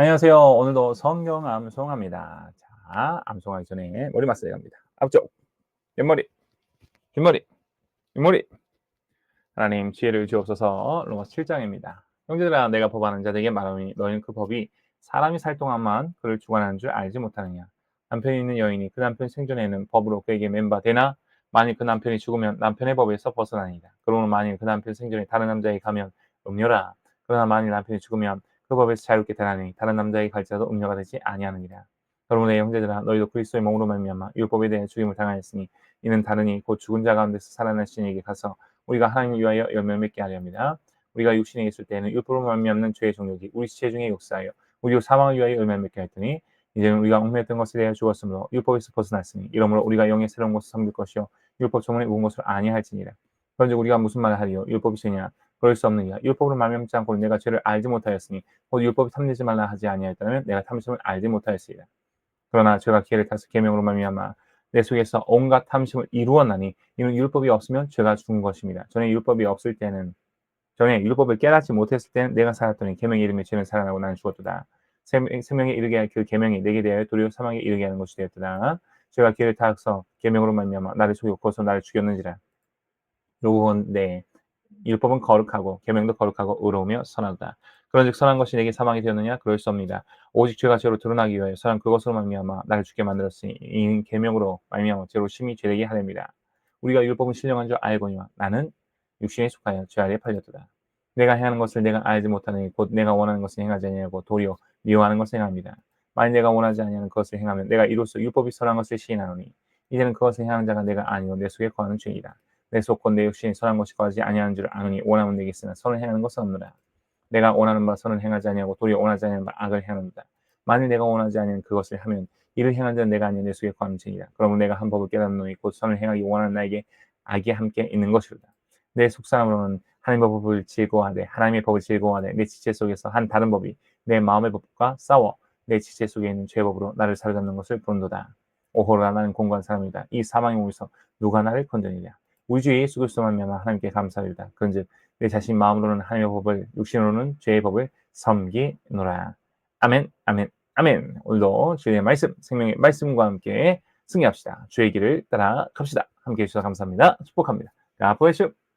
안녕하세요. 오늘도 성경 암송합니다. 자, 암송하기 전에 머리 마사지 갑니다. 앞쪽, 옆머리, 뒷머리, 윗머리. 하나님 지혜를 주옵소서 로마서 7장입니다. 형제들아 내가 법하는 자들에게 말하니 너희는 그 법이 사람이 살 동안만 그를 주관하는 줄 알지 못하느냐. 남편이 있는 여인이 그 남편 생존에는 법으로 그에게 맨바 되나 만일 그 남편이 죽으면 남편의 법에서 벗어나니다. 그러므로 만일 그 남편 생존에 다른 남자에게 가면 음녀라. 그러나 만일 남편이 죽으면 그 법에서 자유롭게 되나니 다른 남자에게 갈지라도 음녀가 되지 아니하느니라. 여러분 의 형제들아 너희도 그리스도의 몸으로 말미암아 율법에 대해 죽임을 당하였으니 이는 다르니 곧 죽은 자 가운데서 살아나신 이에게 가서 우리가 하나님을 위하여 열매를 맺게 하려 합니다. 우리가 육신에 있을 때에는 율법으로 말미암는 죄의 종력이 우리 시체 중에 역사하여 우리 사망을 위하여 열매를 맺게 했더니 이제는 우리가 얽매였던 것에 대해 죽었으므로 율법에서 벗어났으니 이러므로 우리가 영의 새로운 것을 섬길 것이요 율법 조문에 묵은 것을 아니할지니라. 그런즉 우리가 무슨 말을 하리요 율법이 죄냐 그럴 수 없느냐 율법으로 말미암지 않고 내가 죄를 알지 못하였으니 곧 율법이 탐내지 말라 하지 아니하였다면 내가 탐심을 알지 못하였으리라. 그러나 죄가 기회를 타서 계명으로 말미암아 내 속에서 온갖 탐심을 이루었나니 이는 율법이 없으면 죄가 죽은 것입니다. 전에 율법이 없을 때는 전에 율법을 깨닫지 못했을 때는 내가 살았더니 계명의 이름에 죄는 살아나고 나는 죽었도다. 생명에 이르게 할 그 계명이 내게 대하여 도리어 사망에 이르게 하는 것이 되었도다. 죄가 기회를 타서 계명으로 말미암아 나를 속였고서 나를 죽였는지라. 요건 네 율법은 거룩하고 계명도 거룩하고 의로우며 선하다. 그런즉 선한 것이 내게 사망이 되었느냐 그럴 수 없습니다. 오직 죄가 죄로 드러나기 위하여 선한 그것으로 말미암아 나를 죽게 만들었으니 이 계명으로 말미암아 죄로 심히 죄되게 하렵니다. 우리가 율법은 신령한 줄 알거니와 나는 육신에 속하여 죄 아래 팔렸도다. 내가 행하는 것을 내가 알지 못하니 곧 내가 원하는 것을 행하지 아니하고 도리어 미워하는 것을 행합니다. 만일 내가 원하지 아니하는 것을 행하면 내가 이로써 율법이 선한 것을 시인하노니 이제는 그것을 행하는 자가 내가 아니요 내 속에 거하는 죄이다. 내 속건 내 육신이 선한 것이 거하지 아니하는 줄 아느니 원하면 되겠으나 선을 행하는 것은 없느라 내가 원하는 바 선을 행하지 아니하고 도리어 원하지 아니하는 바 악을 행하는다. 만일 내가 원하지 아니하는 그것을 하면 이를 행한 자는 내가 아니요 내 속에 거하는 죄이다. 그러면 내가 한 법을 깨닫노니 곧 선을 행하기 원하는 나에게 악이 함께 있는 것이로다. 내 속사람으로는 하나님의 법을 즐거워하되 하나님의 법을 즐거워하되 내 지체 속에서 한 다른 법이 내 마음의 법과 싸워 내 지체 속에 있는 죄법으로 나를 사로잡는 것을 본도다. 오호라 나는 공고한 사람이다. 이 사망의 몸에서 누가 나를 건져내냐. 우리 주 예수 그리스도만 면 하나님께 감사드리다. 그런즉 내 자신 마음으로는 하나님의 법을 육신으로는 죄의 법을 섬기노라. 아멘, 아멘, 아멘. 오늘도 주의 말씀, 생명의 말씀과 함께 승리합시다. 주의 길을 따라 갑시다. 함께 해주셔서 감사합니다. 축복합니다. You.